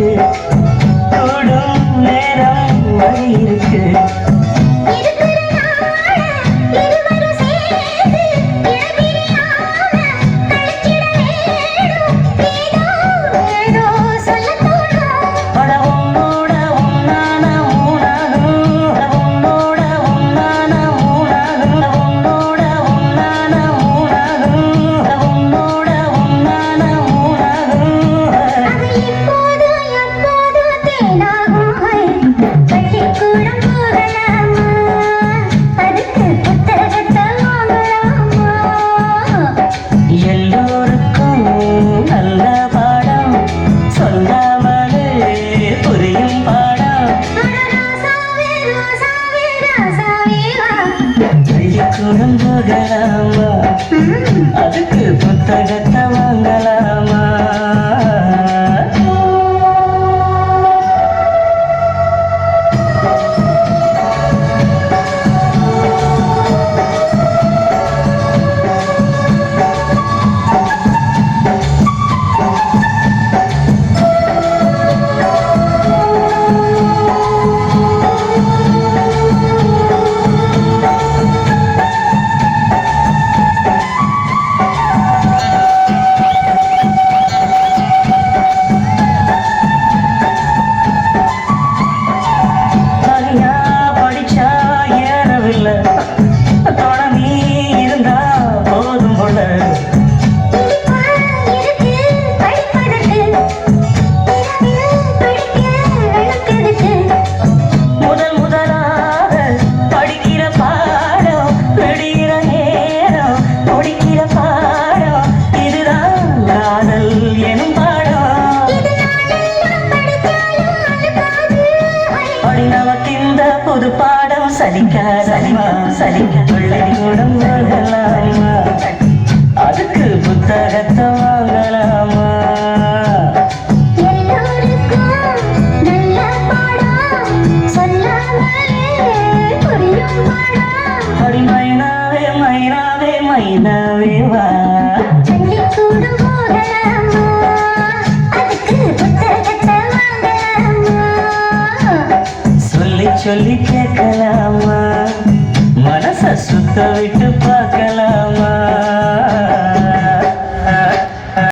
Yeah. கையை குழந்தைகளாவா அதுக்கு புத்தகத்தை சலிக்காதம்மா. சலிக்கூடம் வாங்கலாமா அதுக்கு புத்தகத்தை வாங்கலாமா? மைனாவே மைனாவே வா. பள்ளிக்கூடம் போகலாமா ಚೊಲಿಕೆ ಕಲಾಮ ಮನಸ ಸುತ್ತ ಬಿಟ್ಟು